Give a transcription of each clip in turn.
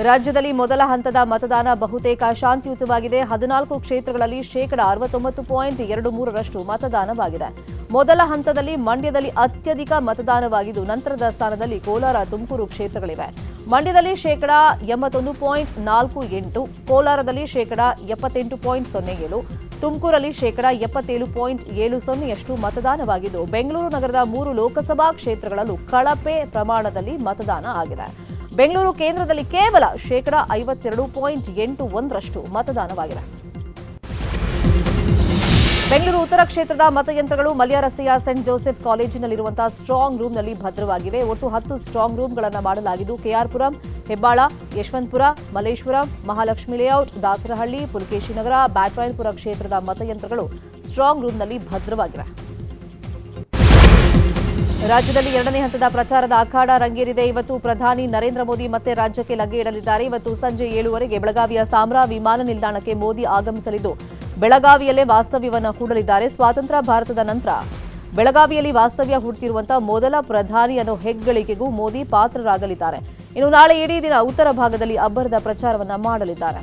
ರಾಜ್ಯದಲ್ಲಿ ಮೊದಲ ಹಂತದ ಮತದಾನ ಬಹುತೇಕ ಶಾಂತಿಯುತವಾಗಿದೆ. ಹದಿನಾಲ್ಕು ಕ್ಷೇತ್ರಗಳಲ್ಲಿ ಶೇಕಡ ಅರವತ್ತೊಂಬತ್ತು ಪಾಯಿಂಟ್ ಎರಡು ಮೂರರಷ್ಟು ಮತದಾನವಾಗಿದೆ. ಮೊದಲ ಹಂತದಲ್ಲಿ ಮಂಡ್ಯದಲ್ಲಿ ಅತ್ಯಧಿಕ ಮತದಾನವಾಗಿದ್ದು, ನಂತರದ ಸ್ಥಾನದಲ್ಲಿ ಕೋಲಾರ, ತುಮಕೂರು ಕ್ಷೇತ್ರಗಳಿವೆ. ಮಂಡ್ಯದಲ್ಲಿ ಶೇಕಡ ಎಂಬತ್ತೊಂದು ಪಾಯಿಂಟ್ ನಾಲ್ಕು ಎಂಟು, ಕೋಲಾರದಲ್ಲಿ ಶೇಕಡ ಎಪ್ಪತ್ತೆಂಟು ಪಾಯಿಂಟ್ ಸೊನ್ನೆ ಏಳು, ತುಮಕೂರಲ್ಲಿ ಶೇಕಡ ಎಪ್ಪತ್ತೇಳು ಪಾಯಿಂಟ್ ಏಳು ಸೊನ್ನೆಯಷ್ಟು ಮತದಾನವಾಗಿದ್ದು, ಬೆಂಗಳೂರು ನಗರದ ಮೂರು ಲೋಕಸಭಾ ಕ್ಷೇತ್ರಗಳಲ್ಲೂ ಕಳಪೆ ಪ್ರಮಾಣದಲ್ಲಿ ಮತದಾನ ಆಗಿದೆ. ಬೆಂಗಳೂರು ಕೇಂದ್ರದಲ್ಲಿ ಕೇವಲ ಶೇಕಡಾ ಐವತ್ತೆರಡು ಪಾಯಿಂಟ್ ಎಂಟು ಒಂದರಷ್ಟು ಮತದಾನವಾಗಿದೆ. ಬೆಂಗಳೂರು ಉತ್ತರ ಕ್ಷೇತ್ರದ ಮತಯಂತ್ರಗಳು ಮಲ್ಯ ರಸ್ತೆಯ ಸೆಂಟ್ ಜೋಸೆಫ್ ಕಾಲೇಜಿನಲ್ಲಿರುವಂತಹ ಸ್ಟ್ರಾಂಗ್ ರೂಮ್ನಲ್ಲಿ ಭದ್ರವಾಗಿವೆ. ಒಟ್ಟು ಹತ್ತು ಸ್ಟ್ರಾಂಗ್ ರೂಮ್ಗಳನ್ನು ಮಾಡಲಾಗಿದ್ದು ಕೆಆರ್ಪುರಂ, ಹೆಬ್ಬಾಳ, ಯಶವಂತಪುರ, ಮಲ್ಲೇಶ್ವರ, ಮಹಾಲಕ್ಷ್ಮಿ ಲೇಔಟ್, ದಾಸರಹಳ್ಳಿ ಪುಲಕೇಶಿನಗರ ಬ್ಯಾಟ್ರಾಯನ್ಪುರ ಕ್ಷೇತ್ರದ ಮತಯಂತ್ರಗಳು ಸ್ಟ್ರಾಂಗ್ ರೂಮ್ನಲ್ಲಿ ಭದ್ರವಾಗಿವೆ. ರಾಜ್ಯದಲ್ಲಿ ಎರಡನೇ ಹಂತದ ಪ್ರಚಾರದ ಅಖಾಡ ರಂಗೇರಿದೆ. ಇವತ್ತು ಪ್ರಧಾನಿ ನರೇಂದ್ರ ಮೋದಿ ಮತ್ತೆ ರಾಜ್ಯಕ್ಕೆ ಲಗ್ಗೆ ಇಡಲಿದ್ದಾರೆ. ಇವತ್ತು ಸಂಜೆ ಏಳುವರೆಗೆ ಬೆಳಗಾವಿಯ ಸಾಮ್ರಾ ವಿಮಾನ ನಿಲ್ದಾಣಕ್ಕೆ ಮೋದಿ ಆಗಮಿಸಲಿದ್ದು, ಬೆಳಗಾವಿಯಲ್ಲೇ ವಾಸ್ತವ್ಯವನ್ನು ಹೂಡಲಿದ್ದಾರೆ. ಸ್ವಾತಂತ್ರ್ಯ ಭಾರತದ ನಂತರ ಬೆಳಗಾವಿಯಲ್ಲಿ ವಾಸ್ತವ್ಯ ಹೂಡ್ತಿರುವಂತಹ ಮೊದಲ ಪ್ರಧಾನಿ ಅನ್ನೋ ಹೆಗ್ಗಳಿಕೆಗೂ ಮೋದಿ ಪಾತ್ರರಾಗಲಿದ್ದಾರೆ. ಇನ್ನು ನಾಳೆ ಇಡೀ ದಿನ ಉತ್ತರ ಭಾಗದಲ್ಲಿ ಅಬ್ಬರದ ಪ್ರಚಾರವನ್ನು ಮಾಡಲಿದ್ದಾರೆ.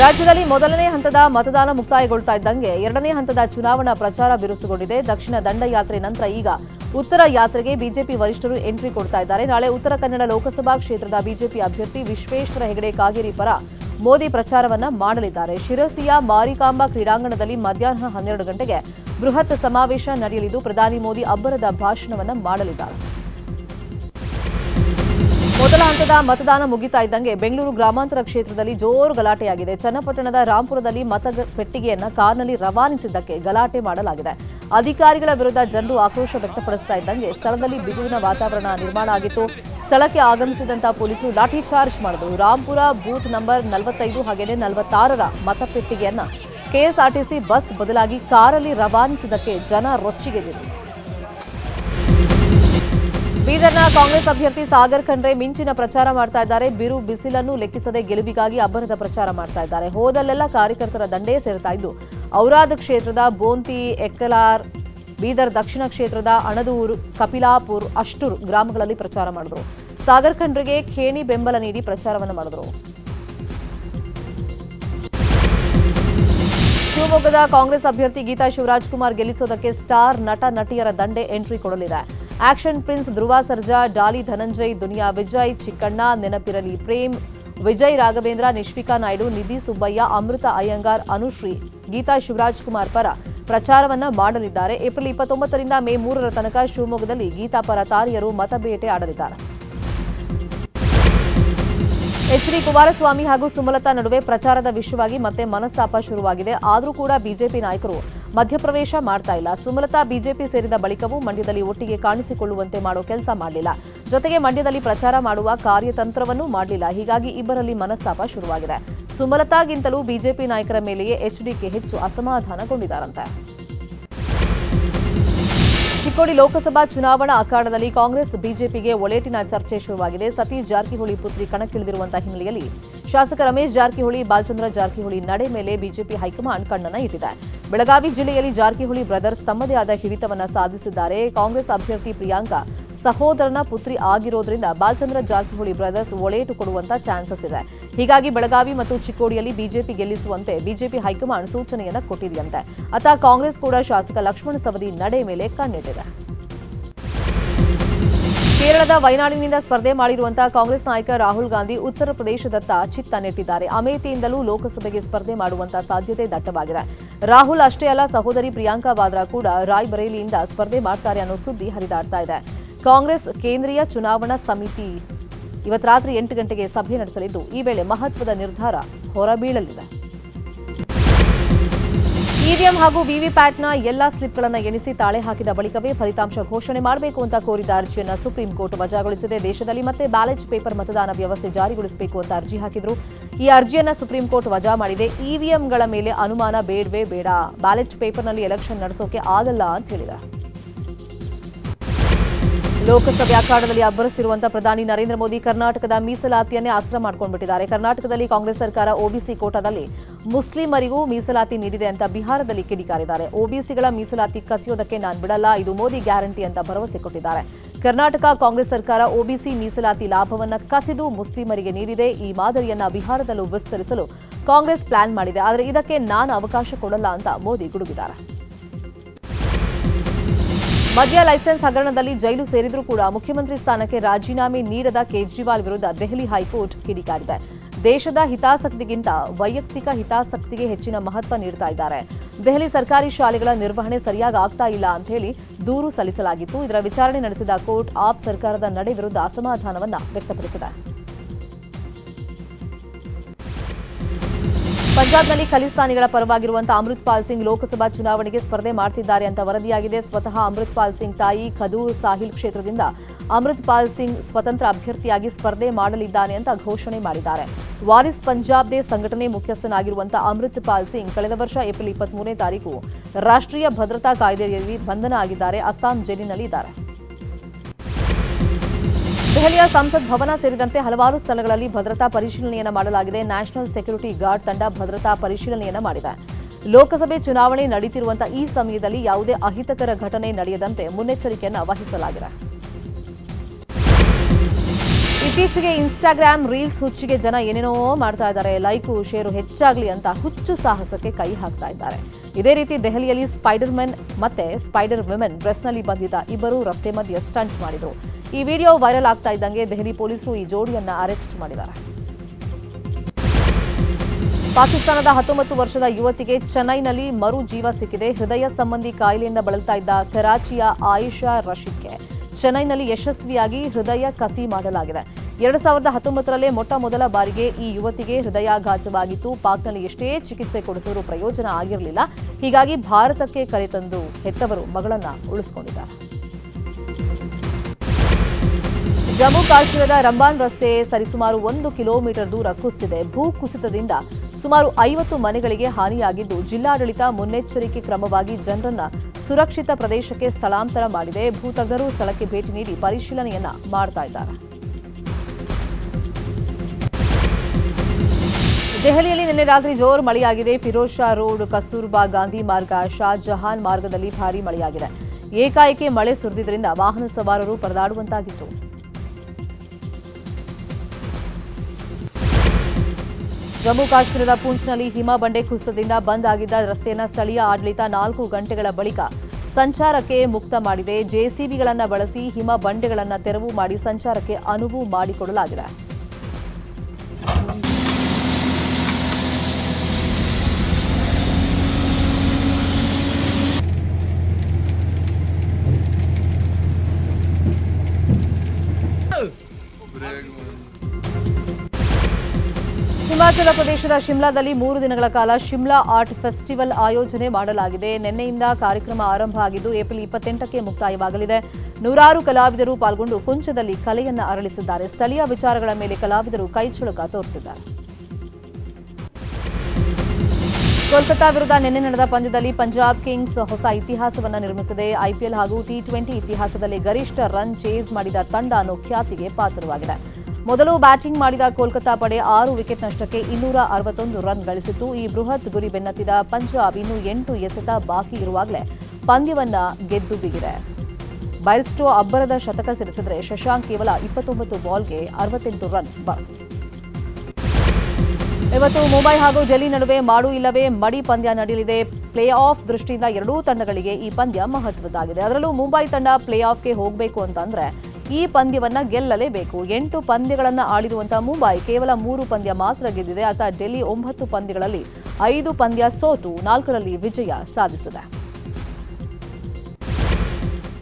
ರಾಜ್ಯದಲ್ಲಿ ಮೊದಲನೇ ಹಂತದ ಮತದಾನ ಮುಕ್ತಾಯಗೊಳ್ತಾ ಇದ್ದಂಗೆ ಎರಡನೇ ಹಂತದ ಚುನಾವಣಾ ಪ್ರಚಾರ ಬಿರುಸುಗೊಂಡಿದೆ. ದಕ್ಷಿಣ ದಂಡಯಾತ್ರೆ ನಂತರ ಈಗ ಉತ್ತರ ಯಾತ್ರೆಗೆ ಬಿಜೆಪಿ ವರಿಷ್ಠರು ಎಂಟ್ರಿ ಕೊಡ್ತಾ ಇದ್ದಾರೆ. ನಾಳೆ ಉತ್ತರ ಕನ್ನಡ ಲೋಕಸಭಾ ಕ್ಷೇತ್ರದ ಬಿಜೆಪಿ ಅಭ್ಯರ್ಥಿ ವಿಶ್ವೇಶ್ವರ ಹೆಗಡೆ ಕಾಗೇರಿ ಪರ ಮೋದಿ ಪ್ರಚಾರವನ್ನ ಮಾಡಲಿದ್ದಾರೆ. ಶಿರಸಿಯ ಮಾರಿಕಾಂಬಾ ಕ್ರೀಡಾಂಗಣದಲ್ಲಿ ಮಧ್ಯಾಹ್ನ ಹನ್ನೆರಡು ಗಂಟೆಗೆ ಬೃಹತ್ ಸಮಾವೇಶ ನಡೆಯಲಿದ್ದು, ಪ್ರಧಾನಿ ಮೋದಿ ಅಬ್ಬರದ ಭಾಷಣವನ್ನ ಮಾಡಲಿದ್ದಾರೆ. ಮೊದಲ ಹಂತದ ಮತದಾನ ಮುಗಿತಾ ಇದ್ದಂಗೆ ಬೆಂಗಳೂರು ಗ್ರಾಮಾಂತರ ಕ್ಷೇತ್ರದಲ್ಲಿ ಜೋರು ಗಲಾಟೆಯಾಗಿದೆ. ಚನ್ನಪಟ್ಟಣದ ರಾಂಪುರದಲ್ಲಿ ಮತ ಪೆಟ್ಟಿಗೆಯನ್ನು ಕಾರ್ನಲ್ಲಿ ರವಾನಿಸಿದ್ದಕ್ಕೆ ಗಲಾಟೆ ಮಾಡಲಾಗಿದೆ. ಅಧಿಕಾರಿಗಳ ವಿರುದ್ಧ ಜನರು ಆಕ್ರೋಶ ವ್ಯಕ್ತಪಡಿಸ್ತಾ ಇದ್ದಂಗೆ ಸ್ಥಳದಲ್ಲಿ ಬಿಗುವಿನ ವಾತಾವರಣ ನಿರ್ಮಾಣ ಆಗಿತ್ತು. ಸ್ಥಳಕ್ಕೆ ಆಗಮಿಸಿದಂತಹ ಪೊಲೀಸರು ಲಾಠಿ ಚಾರ್ಜ್ ಮಾಡಿದರು. ರಾಂಪುರ ಬೂತ್ ನಂಬರ್ ನಲವತ್ತೈದು ಹಾಗೆಯೇ ನಲವತ್ತಾರರ ಮತಪೆಟ್ಟಿಗೆಯನ್ನ ಕೆಎಸ್ಆರ್ಟಿಸಿ ಬಸ್ ಬದಲಾಗಿ ಕಾರಲ್ಲಿ ರವಾನಿಸಿದ್ದಕ್ಕೆ ಜನ ರೊಚ್ಚಿಗೆದ್ದರು ಬೀದರ್ನ ಕಾಂಗ್ರೆಸ್ ಅಭ್ಯರ್ಥಿ ಸಾಗರ್ ಖಂಡ್ರೆ ಮಿಂಚಿನ ಪ್ರಚಾರ ಮಾಡ್ತಾ ಇದ್ದಾರೆ. ಬಿರು ಬಿಸಿಲನ್ನು ಲೆಕ್ಕಿಸದೆ ಗೆಲುವಿಗಾಗಿ ಅಬ್ಬರದ ಪ್ರಚಾರ ಮಾಡ್ತಾ ಇದ್ದಾರೆ. ಹೋದಲ್ಲೆಲ್ಲ ಕಾರ್ಯಕರ್ತರ ದಂಡೇ ಸೇರ್ತಾ ಇದ್ದು, ಔರಾದ್ ಕ್ಷೇತ್ರದ ಬೋಂತಿ, ಎಕ್ಕಲಾರ್, ಬೀದರ್ ದಕ್ಷಿಣ ಕ್ಷೇತ್ರದ ಅಣದೂರು, ಕಪಿಲಾಪುರ್, ಅಷ್ಟೂರ್ ಗ್ರಾಮಗಳಲ್ಲಿ ಪ್ರಚಾರ ಮಾಡಿದ್ರು. ಸಾಗರ್ ಖಂಡ್ರೆಗೆ ಖೇಣಿ ಬೆಂಬಲ ನೀಡಿ ಪ್ರಚಾರವನ್ನು ಮಾಡಿದ್ರು. ಶಿವಮೊಗ್ಗದ ಕಾಂಗ್ರೆಸ್ ಅಭ್ಯರ್ಥಿ ಗೀತಾ ಶಿವರಾಜ್ ಕುಮಾರ್ ಗೆಲ್ಲಿಸೋದಕ್ಕೆ ಸ್ಟಾರ್ ನಟ ನಟಿಯರ ದಂಡೆ ಎಂಟ್ರಿ ಕೊಡಲಿದೆ. ಆಕ್ಷನ್ ಪ್ರಿನ್ಸ್ ಧ್ರುವ ಸರ್ಜಾ, ಡಾಲಿ ಧನಂಜಯ್, ದುನಿಯಾ ವಿಜಯ್, ಚಿಕ್ಕಣ್ಣ, ನೆನಪಿರಲಿ ಪ್ರೇಮ್, ವಿಜಯ್ ರಾಘವೇಂದ್ರ, ನಿಶ್ವಿಕಾ ನಾಯ್ಡು, ನಿಧಿ ಸುಬ್ಬಯ್ಯ, ಅಮೃತ ಅಯ್ಯಂಗಾರ್, ಅನುಶ್ರೀ, ಗೀತಾ ಶಿವರಾಜ್ ಕುಮಾರ್ ಪರ ಪ್ರಚಾರವನ್ನ ಮಾಡಲಿದ್ದಾರೆ. ಏಪ್ರಿಲ್ ಇಪ್ಪತ್ತೊಂಬತ್ತರಿಂದ ಮೇ ಮೂರರ ತನಕ ಶಿವಮೊಗ್ಗದಲ್ಲಿ ಗೀತಾ ಪರ ತಾರಿಯರು ಮತಬೇಟೆ ಆಡಲಿದ್ದಾರೆ. ಎಚ್ ಡಿ ಕುಮಾರಸ್ವಾಮಿ ಹಾಗೂ ಸುಮಲತಾ ನಡುವೆ ಪ್ರಚಾರದ ವಿಷಯವಾಗಿ ಮತ್ತೆ ಮನಸ್ತಾಪ ಶುರುವಾಗಿದೆ. ಆದರೂ ಕೂಡ ಬಿಜೆಪಿ ನಾಯಕರು ಮಧ್ಯಪ್ರವೇಶ ಮಾಡ್ತಾ ಇಲ್ಲ. ಸುಮಲತಾ ಬಿಜೆಪಿ ಸೇರಿದ ಬಳಿಕವೂ ಮಂಡ್ಯದಲ್ಲಿ ಒಟ್ಟಿಗೆ ಕಾಣಿಸಿಕೊಳ್ಳುವಂತೆ ಮಾಡೋ ಕೆಲಸ ಮಾಡಲಿಲ್ಲ. ಜೊತೆಗೆ ಮಂಡ್ಯದಲ್ಲಿ ಪ್ರಚಾರ ಮಾಡುವ ಕಾರ್ಯತಂತ್ರವನ್ನೂ ಮಾಡಲಿಲ್ಲ. ಹೀಗಾಗಿ ಇಬ್ಬರಲ್ಲಿ ಮನಸ್ತಾಪ ಶುರುವಾಗಿದೆ. ಸುಮಲತಾಗಿಂತಲೂ ಬಿಜೆಪಿ ನಾಯಕರ ಮೇಲೆಯೇ ಎಚ್ಡಿಕೆ ಹೆಚ್ಚು ಅಸಮಾಧಾನಗೊಂಡಿದ್ದಾರಂತೆ. ಚಿಕ್ಕೋಡಿ ಲೋಕಸಭಾ ಚುನಾವಣಾ ಅಖಾಡದಲ್ಲಿ ಕಾಂಗ್ರೆಸ್ ಬಿಜೆಪಿಗೆ ಒಳೇಟಿನ ಚರ್ಚೆ ಶುರುವಾಗಿದೆ. ಸತೀಶ್ ಜಾರಕಿಹೊಳಿ ಪುತ್ರಿ ಕಣಕ್ಕಿಳಿದಿರುವಂತಹ ಹಿನ್ನೆಲೆಯಲ್ಲಿ ಶಾಸಕ ರಮೇಶ್ ಜಾರಕಿಹೊಳಿ, ಬಾಲಚಂದ್ರ ಜಾರಕಿಹೊಳಿ ನಡೆ ಮೇಲೆ ಬಿಜೆಪಿ ಹೈಕಮಾಂಡ್ ಕಣ್ಣನ್ನ ಇಟ್ಟಿದೆ. ಬೆಳಗಾವಿ ಜಿಲ್ಲೆಯಲ್ಲಿ ಜಾರಕಿಹೊಳಿ ಬ್ರದರ್ಸ್ ತಮ್ಮದೇ ಆದ ಹಿಡಿತವನ್ನ ಸಾಧಿಸಿದ್ದಾರೆ. ಕಾಂಗ್ರೆಸ್ ಅಭ್ಯರ್ಥಿ ಪ್ರಿಯಾಂಕಾ ಸಹೋದರನ ಪುತ್ರಿ ಆಗಿರೋದ್ರಿಂದ ಬಾಲಚಂದ್ರ ಜಾರಕಿಹೊಳಿ ಬ್ರದರ್ಸ್ ಒಳೇಟು ಕೊಡುವಂತ ಚಾನ್ಸಸ್ ಇದೆ. ಹೀಗಾಗಿ ಬೆಳಗಾವಿ ಮತ್ತು ಚಿಕ್ಕೋಡಿಯಲ್ಲಿ ಬಿಜೆಪಿ ಗೆಲ್ಲಿಸುವಂತೆ ಬಿಜೆಪಿ ಹೈಕಮಾಂಡ್ ಸೂಚನೆಯನ್ನ ಕೊಟ್ಟಿದೆಯಂತೆ. ಅತ ಕಾಂಗ್ರೆಸ್ ಕೂಡ ಶಾಸಕ ಲಕ್ಷ್ಮಣ ಸವದಿ ನಡೆ ಮೇಲೆ ಕಣ್ಣಿಟ್ಟಿದೆ. ಕೇರಳದ ವಯನಾಡಿನಿಂದ ಸ್ಪರ್ಧೆ ಮಾಡಿರುವಂತಹ ಕಾಂಗ್ರೆಸ್ ನಾಯಕ ರಾಹುಲ್ ಗಾಂಧಿ ಉತ್ತರ ಪ್ರದೇಶದತ್ತ ಚಿತ್ತ ನೆಟ್ಟಿದ್ದಾರೆ. ಅಮೇಥಿಯಿಂದಲೂ ಲೋಕಸಭೆಗೆ ಸ್ಪರ್ಧೆ ಮಾಡುವಂತಹ ಸಾಧ್ಯತೆ ದಟ್ಟವಾಗಿದೆ. ರಾಹುಲ್ ಅಷ್ಟೇ ಅಲ್ಲ, ಸಹೋದರಿ ಪ್ರಿಯಾಂಕಾ ವಾದ್ರಾ ಕೂಡ ರಾಯ್ಬರೇಲಿಯಿಂದ ಸ್ಪರ್ಧೆ ಮಾಡ್ತಾರೆ ಅನ್ನೋ ಸುದ್ದಿ ಹರಿದಾಡ್ತಾ ಇದೆ. ಕಾಂಗ್ರೆಸ್ ಕೇಂದ್ರೀಯ ಚುನಾವಣಾ ಸಮಿತಿ ಇವತ್ತು ರಾತ್ರಿ ಎಂಟು ಗಂಟೆಗೆ ಸಭೆ ನಡೆಸಲಿದ್ದು, ಈ ವೇಳೆ ಮಹತ್ವದ ನಿರ್ಧಾರ ಹೊರಬೀಳಲಿದೆ. ಇವಿಎಂ ಹಾಗೂ ವಿವಿಪ್ಯಾಟ್ನ ಎಲ್ಲಾ ಸ್ಲಿಪ್ಗಳನ್ನು ಎಣಿಸಿ ತಾಳೆ ಹಾಕಿದ ಬಳಿಕವೇ ಫಲಿತಾಂಶ ಘೋಷಣೆ ಮಾಡಬೇಕು ಅಂತ ಕೋರಿದ ಅರ್ಜಿಯನ್ನು ಸುಪ್ರೀಂ ಕೋರ್ಟ್ ವಜಾಗೊಳಿಸಿದೆ. ದೇಶದಲ್ಲಿ ಮತ್ತೆ ಬ್ಯಾಲೆಟ್ ಪೇಪರ್ ಮತದಾನ ವ್ಯವಸ್ಥೆ ಜಾರಿಗೊಳಿಸಬೇಕು ಅಂತ ಅರ್ಜಿ ಹಾಕಿದ್ರು. ಈ ಅರ್ಜಿಯನ್ನು ಸುಪ್ರೀಂ ಕೋರ್ಟ್ ವಜಾ ಮಾಡಿದೆ. ಇವಿಎಂಗಳ ಮೇಲೆ ಅನುಮಾನ ಬೇಡವೇ ಬೇಡ. ಬ್ಯಾಲೆಟ್ ಪೇಪರ್ನಲ್ಲಿ ಎಲೆಕ್ಷನ್ ನಡೆಸೋಕೆ ಆಗಲ್ಲ ಅಂತ ಹೇಳಿದೆ ಲೋಕಸಭೆ ಅಖಾಡದಲ್ಲಿ ಅಬ್ಬರಿಸುತ್ತಿರುವಂತಹ ಪ್ರಧಾನಿ ನರೇಂದ್ರ ಮೋದಿ ಕರ್ನಾಟಕದ ಮೀಸಲಾತಿಯನ್ನೇ ಅಸ್ತ್ರ ಮಾಡಿಕೊಂಡ್ಬಿಟ್ಟಿದ್ದಾರೆ. ಕರ್ನಾಟಕದಲ್ಲಿ ಕಾಂಗ್ರೆಸ್ ಸರ್ಕಾರ ಒಬಿಸಿ ಕೋಟಾದಲ್ಲಿ ಮುಸ್ಲಿಮರಿಗೂ ಮೀಸಲಾತಿ ನೀಡಿದೆ ಅಂತ ಬಿಹಾರದಲ್ಲಿ ಕಿಡಿಕಾರಿದ್ದಾರೆ. ಒಬಿಸಿಗಳ ಮೀಸಲಾತಿ ಕಸಿಯೋದಕ್ಕೆ ನಾನು ಬಿಡಲ್ಲ, ಇದು ಮೋದಿ ಗ್ಯಾರಂಟಿ ಅಂತ ಭರವಸೆ ಕೊಟ್ಟಿದ್ದಾರೆ. ಕರ್ನಾಟಕ ಕಾಂಗ್ರೆಸ್ ಸರ್ಕಾರ ಒಬಿಸಿ ಮೀಸಲಾತಿ ಲಾಭವನ್ನ ಕಸಿದು ಮುಸ್ಲಿಮರಿಗೆ ನೀಡಿದೆ. ಈ ಮಾದರಿಯನ್ನ ಬಿಹಾರದಲ್ಲೂ ವಿಸ್ತರಿಸಲು ಕಾಂಗ್ರೆಸ್ ಪ್ಲಾನ್ ಮಾಡಿದೆ. ಆದರೆ ಇದಕ್ಕೆ ನಾನು ಅವಕಾಶ ಕೊಡಲ್ಲ ಅಂತ ಮೋದಿ ಗುಡುಗಿದ್ದಾರೆ. ಮದ್ಯ ಲೈಸೆನ್ಸ್ ಹಗರಣದಲ್ಲಿ ಜೈಲು ಸೇರಿದರೂ ಕೂಡ ಮುಖ್ಯಮಂತ್ರಿ ಸ್ಥಾನಕ್ಕೆ ರಾಜೀನಾಮೆ ನೀಡದ ಕೇಜ್ರಿವಾಲ್ ವಿರುದ್ಧ ದೆಹಲಿ ಹೈಕೋರ್ಟ್ ಕಿಡಿಕಾರಿದೆ. ದೇಶದ ಹಿತಾಸಕ್ತಿಗಿಂತ ವೈಯಕ್ತಿಕ ಹಿತಾಸಕ್ತಿಗೆ ಹೆಚ್ಚಿನ ಮಹತ್ವ ನೀಡ್ತಾ ಇದ್ದಾರೆ. ದೆಹಲಿ ಸರ್ಕಾರಿ ಶಾಲೆಗಳ ನಿರ್ವಹಣೆ ಸರಿಯಾಗಿ ಆಗ್ತಾ ಇಲ್ಲ ಅಂತ ಹೇಳಿ ದೂರು ಸಲ್ಲಿಸಲಾಗಿತ್ತು. ಇದರ ವಿಚಾರಣೆ ನಡೆಸಿದ ಕೋರ್ಟ್ ಆಪ್ ಸರ್ಕಾರದ ನಡೆ ವಿರುದ್ಧ ಅಸಮಾಧಾನವನ್ನು ವ್ಯಕ್ತಪಡಿಸಿದೆ. ಪಂಜಾಬ್ನಲ್ಲಿ ಖಲಿಸ್ತಾನಿಗಳ ಪರವಾಗಿರುವಂತಹ ಅಮೃತ್ಪಾಲ್ ಸಿಂಗ್ ಲೋಕಸಭಾ ಚುನಾವಣೆಗೆ ಸ್ಪರ್ಧೆ ಮಾಡ್ತಿದ್ದಾರೆ ಅಂತ ವರದಿಯಾಗಿದೆ. ಸ್ವತಃ ಅಮೃತ್ಪಾಲ್ ಸಿಂಗ್ ತಾಯಿ ಖದೂರ್ ಸಾಹಿಲ್ ಕ್ಷೇತ್ರದಿಂದ ಅಮೃತ್ಪಾಲ್ ಸಿಂಗ್ ಸ್ವತಂತ್ರ ಅಭ್ಯರ್ಥಿಯಾಗಿ ಸ್ಪರ್ಧೆ ಮಾಡಲಿದ್ದಾನೆ ಅಂತ ಘೋಷಣೆ ಮಾಡಿದ್ದಾರೆ. ವಾರಿಸ್ ಪಂಜಾಬ್ದೇ ಸಂಘಟನೆ ಮುಖ್ಯಸ್ಥನಾಗಿರುವಂತಹ ಅಮೃತ್ಪಾಲ್ ಸಿಂಗ್ ಕಳೆದ ವರ್ಷ ಏಪ್ರಿಲ್ ಇಪ್ಪತ್ಮೂರನೇ ತಾರೀಕು ರಾಷ್ಟ್ರೀಯ ಭದ್ರತಾ ಕಾಯ್ದೆಯಲ್ಲಿ ಬಂಧನ ಆಗಿದ್ದಾರೆ. ಅಸ್ಸಾಂ ಜೈಲಿನಲ್ಲಿ ಇದ್ದಾರೆ ದೆಹಲಿಯ ಸಂಸತ್ ಭವನ ಸೇರಿದಂತೆ ಹಲವಾರು ಸ್ಥಳಗಳಲ್ಲಿ ಭದ್ರತಾ ಪರಿಶೀಲನೆಯನ್ನು ಮಾಡಲಾಗಿದೆ. ನ್ಯಾಷನಲ್ ಸೆಕ್ಯೂರಿಟಿ ಗಾರ್ಡ್ ತಂಡ ಭದ್ರತಾ ಪರಿಶೀಲನೆಯನ್ನು ಮಾಡಿದೆ. ಲೋಕಸಭೆ ಚುನಾವಣೆ ನಡೀತಿರುವಂತಹ ಈ ಸಮಯದಲ್ಲಿ ಯಾವುದೇ ಅಹಿತಕರ ಘಟನೆ ನಡೆಯದಂತೆ ಮುನ್ನೆಚ್ಚರಿಕೆಯನ್ನು ವಹಿಸಲಾಗಿದೆ. ಇತ್ತೀಚೆಗೆ ಇನ್ಸ್ಟಾಗ್ರಾಮ್ ರೀಲ್ಸ್ ಹುಚ್ಚಿಗೆ ಜನ ಏನೇನೋ ಮಾಡ್ತಾ ಇದ್ದಾರೆ. ಲೈಕು, ಶೇರು ಹೆಚ್ಚಾಗಲಿ ಅಂತ ಹುಚ್ಚು ಸಾಹಸಕ್ಕೆ ಕೈ ಹಾಕ್ತಾ ಇದ್ದಾರೆ. ಇದೇ ರೀತಿ ದೆಹಲಿಯಲ್ಲಿ ಸ್ಪೈಡರ್ ಮೆನ್ ಮತ್ತೆ ಸ್ಪೈಡರ್ ವಿಮೆನ್ ಡ್ರೆಸ್ನಲ್ಲಿ ಬಂದಿದ್ದ ಇಬ್ಬರು ರಸ್ತೆ ಮಧ್ಯೆ ಸ್ಟಂಟ್ ಮಾಡಿದ್ರು. ಈ ವಿಡಿಯೋ ವೈರಲ್ ಆಗ್ತಾ ಇದ್ದಂಗೆ ದೆಹಲಿ ಪೊಲೀಸರು ಈ ಜೋಡಿಯನ್ನ ಅರೆಸ್ಟ್ ಮಾಡಿದ್ದಾರೆ. ಪಾಕಿಸ್ತಾನದ ಹತ್ತೊಂಬತ್ತು ವರ್ಷದ ಯುವತಿಗೆ ಚೆನ್ನೈನಲ್ಲಿ ಮರು ಜೀವ ಸಿಕ್ಕಿದೆ. ಹೃದಯ ಸಂಬಂಧಿ ಕಾಯಿಲೆಯಿಂದ ಬಳಲ್ತಾ ಇದ್ದ ಕರಾಚಿಯ ಆಯಿಷಾ ರಶೀದ್ಗೆ ಚೆನ್ನೈನಲ್ಲಿ ಯಶಸ್ವಿಯಾಗಿ ಹೃದಯ ಕಸಿ ಮಾಡಲಾಗಿದೆ. ಎರಡು ಸಾವಿರದ ಹತ್ತೊಂಬತ್ತರಲ್ಲೇ ಮೊಟ್ಟ ಮೊದಲ ಬಾರಿಗೆ ಈ ಯುವತಿಗೆ ಹೃದಯಾಘಾತವಾಗಿತ್ತು. ಪಾಕ್ನಲ್ಲಿ ಎಷ್ಟೇ ಚಿಕಿತ್ಸೆ ಕೊಡಿಸಿದರೂ ಪ್ರಯೋಜನ ಆಗಿರಲಿಲ್ಲ. ಹೀಗಾಗಿ ಭಾರತಕ್ಕೆ ಕರೆತಂದು ಹೆತ್ತವರು ಮಗಳನ್ನ ಉಳಿಸಿಕೊಂಡಿದ್ದಾರೆ. ಜಮ್ಮು ಕಾಶ್ಮೀರದ ರಂಬಾನ್ ರಸ್ತೆ ಸರಿಸುಮಾರು ಒಂದು ಕಿಲೋಮೀಟರ್ ದೂರ ಕುಸಿದಿದೆ. ಭೂ ಕುಸಿತದಿಂದ ಸುಮಾರು ಐವತ್ತು ಮನೆಗಳಿಗೆ ಹಾನಿಯಾಗಿದ್ದು ಜಿಲ್ಲಾಡಳಿತ ಮುನ್ನೆಚ್ಚರಿಕೆ ಕ್ರಮವಾಗಿ ಜನರನ್ನ ಸುರಕ್ಷಿತ ಪ್ರದೇಶಕ್ಕೆ ಸ್ಥಳಾಂತರ ಮಾಡಿದೆ. ಭೂತಜ್ಞರು ಸ್ಥಳಕ್ಕೆ ಭೇಟಿ ನೀಡಿ ಪರಿಶೀಲನೆಯನ್ನ ಮಾಡ್ತಾ ಇದ್ದಾರೆ. ದೆಹಲಿಯಲ್ಲಿ ನಿನ್ನೆ ರಾತ್ರಿ ಜೋರು ಮಳೆಯಾಗಿದೆ. ಫಿರೋಜ್ ಶಾ ರೋಡ್, ಕಸ್ತೂರ್ಬಾ ಗಾಂಧಿ ಮಾರ್ಗ ಶಾಜಹಾನ್ ಮಾರ್ಗದಲ್ಲಿ ಭಾರೀ ಮಳೆಯಾಗಿದೆ. ಏಕಾಏಕಿ ಮಳೆ ಸುರಿದಿದ್ದರಿಂದ ವಾಹನ ಸವಾರರು ಪರದಾಡುವಂತಾಗಿತ್ತು. ಜಮ್ಮು ಕಾಶ್ಮೀರದ ಪೂಂಚ್ನಲ್ಲಿ ಹಿಮ ಬಂಡೆ ಕುಸಿತದಿಂದ ಬಂದ್ ಆಗಿದ್ದ ರಸ್ತೆಯನ್ನು ಸ್ಥಳೀಯ ಆಡಳಿತ ನಾಲ್ಕು ಗಂಟೆಗಳ ಬಳಿಕ ಸಂಚಾರಕ್ಕೆ ಮುಕ್ತ ಮಾಡಿದೆ. ಜೆಸಿಬಿಗಳನ್ನು ಬಳಸಿ ಹಿಮ ಬಂಡೆಗಳನ್ನು ತೆರವು ಮಾಡಿ ಸಂಚಾರಕ್ಕೆ ಅನುವು ಮಾಡಿಕೊಡಲಾಗಿದೆ. ಹಿಮಾಚಲ ಪ್ರದೇಶದ ಶಿಮ್ಲಾದಲ್ಲಿ ಮೂರು ದಿನಗಳ ಕಾಲ ಶಿಮ್ಲಾ ಆರ್ಟ್ ಫೆಸ್ಟಿವಲ್ ಆಯೋಜನೆ ಮಾಡಲಾಗಿದೆ. ನಿನ್ನೆಯಿಂದ ಕಾರ್ಯಕ್ರಮ ಆರಂಭ ಆಗಿದ್ದು ಏಪ್ರಿಲ್ ಇಪ್ಪತ್ತೆಂಟಕ್ಕೆ ಮುಕ್ತಾಯವಾಗಲಿದೆ. ನೂರಾರು ಕಲಾವಿದರು ಪಾಲ್ಗೊಂಡು ಕುಂಚದಲ್ಲಿ ಕಲೆಯನ್ನು ಅರಳಿಸಿದ್ದಾರೆ. ಸ್ಥಳೀಯ ವಿಚಾರಗಳ ಮೇಲೆ ಕಲಾವಿದರು ಕೈಚುಳುಕ ತೋರಿಸಿದ್ದಾರೆ. ಕೋಲ್ಕತ್ತಾ ವಿರುದ್ಧ ನಿನ್ನೆ ನಡೆದ ಪಂದ್ಯದಲ್ಲಿ ಪಂಜಾಬ್ ಕಿಂಗ್ಸ್ ಹೊಸ ಇತಿಹಾಸವನ್ನು ನಿರ್ಮಿಸಿದೆ. ಐಪಿಎಲ್ ಹಾಗೂ ಟಿ ಟ್ವೆಂಟಿ ಇತಿಹಾಸದಲ್ಲಿ ಗರಿಷ್ಠ ರನ್ ಚೇಸ್ ಮಾಡಿದ ತಂಡ ಅನ್ನೋ ಖ್ಯಾತಿಗೆ ಪಾತ್ರವಾಗಿದೆ. ಮೊದಲು ಬ್ಯಾಟಿಂಗ್ ಮಾಡಿದ ಕೋಲ್ಕತ್ತಾ ಪಡೆ ಆರು ವಿಕೆಟ್ ನಷ್ಟಕ್ಕೆ ಇನ್ನೂರ ಅರವತ್ತೊಂದು ರನ್ ಗಳಿಸಿತ್ತು. ಈ ಬೃಹತ್ ಗುರಿ ಬೆನ್ನತ್ತಿದ ಪಂಜಾಬ್ ಇನ್ನೂ ಎಂಟು ಎಸೆತ ಬಾಕಿ ಇರುವಾಗಲೇ ಪಂದ್ಯವನ್ನ ಗೆದ್ದು ಬಿಗಿದೆ. ಬೈರ್ಸ್ಟೋ ಅಬ್ಬರದ ಶತಕ ಸಿಡಿಸಿದರೆ ಶಶಾಂಕ್ ಕೇವಲ ಇಪ್ಪತ್ತೊಂಬತ್ತು ಬಾಲ್ಗೆ ಅರವತ್ತೆಂಟು ರನ್ ಬಾರಿಸಿದರು. ಇವತ್ತು ಮುಂಬೈ ಹಾಗೂ ಡೆಲ್ಲಿ ನಡುವೆ ಮಾಡು ಇಲ್ಲವೇ ಮಡಿ ಪಂದ್ಯ ನಡೆಯಲಿದೆ. ಪ್ಲೇ ಆಫ್ ದೃಷ್ಟಿಯಿಂದ ಎರಡೂ ತಂಡಗಳಿಗೆ ಈ ಪಂದ್ಯ ಮಹತ್ವದ್ದಾಗಿದೆ. ಅದರಲ್ಲೂ ಮುಂಬೈ ತಂಡ ಪ್ಲೇ ಆಫ್ಗೆ ಹೋಗಬೇಕು ಅಂತಂದ್ರೆ ಈ ಪಂದ್ಯವನ್ನ ಗೆಲ್ಲಲೇಬೇಕು. ಎಂಟು ಪಂದ್ಯಗಳನ್ನು ಆಡಿರುವಂತಹ ಮುಂಬೈ ಕೇವಲ ಮೂರು ಪಂದ್ಯ ಮಾತ್ರ ಗೆದ್ದಿದೆ. ಅಥವಾ ಡೆಲ್ಲಿ ಒಂಬತ್ತು ಪಂದ್ಯಗಳಲ್ಲಿ ಐದು ಪಂದ್ಯ ಸೋತು ನಾಲ್ಕರಲ್ಲಿ ವಿಜಯ ಸಾಧಿಸಿದೆ.